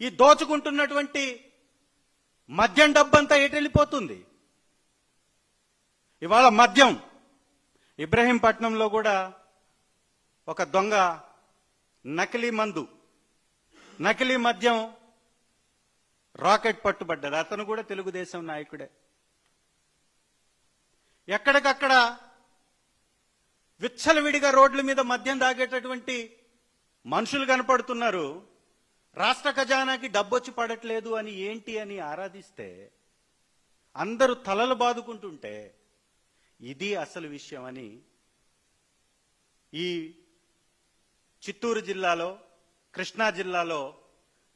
ఈ దోచుకుంటున్నటువంటి మద్యం డబ్బంతా ఎటు వెళ్ళిపోతుంది ఇవాళ మద్యం. ఇబ్రహీంపట్నంలో కూడా ఒక దొంగ నకిలీ మందు నకిలీ మద్యం రాకెట్ పట్టుబడ్డాడు అతను కూడా తెలుగుదేశం నాయకుడే. ఎక్కడికక్కడ విచ్చలవిడిగా రోడ్ల మీద మద్యం దాగేటటువంటి మనుషులు కనపడుతున్నారు. రాష్ట్ర ఖజానాకి డబ్బొచ్చి పడట్లేదు అని ఏంటి అని ఆరాధిస్తే అందరూ తలలు బాదుకుంటుంటే ఇది అసలు విషయం అని ఈ చిత్తూరు జిల్లాలో కృష్ణా జిల్లాలో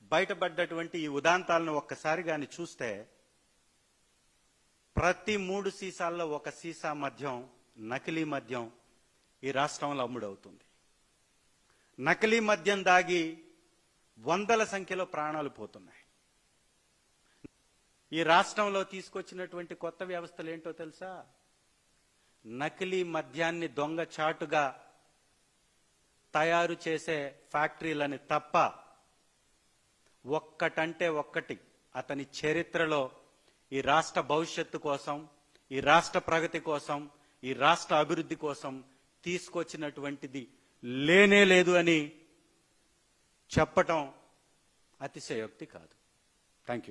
బయటపడ్డటువంటి ఈ ఉదాంతాలను ఒక్కసారి గాని చూస్తే ప్రతి మూడు సీసాల్లో ఒక సీసా మద్యం నకిలీ మద్యం ఈ రాష్ట్రంలో అమ్ముడవుతుంది. నకిలీ మద్యం దాగి వందల సంఖ్యలో ప్రాణాలు పోతున్నాయి. ఈ రాష్ట్రంలో తీసుకొచ్చినటువంటి కొత్త వ్యవస్థలు ఏంటో తెలుసా? నకిలీ మద్యాన్ని దొంగ చాటుగా తయారు చేసే ఫ్యాక్టరీలని తప్ప ఒక్కటంటే ఒక్కటి అతని చరిత్రలో ఈ రాష్ట్ర భవిష్యత్తు కోసం ఈ రాష్ట్ర ప్రగతి కోసం ఈ రాష్ట్ర అభివృద్ధి కోసం తీసుకొచ్చినటువంటిది లేనే లేదు అని చెప్పటం అతిశయోక్తి కాదు. Thank you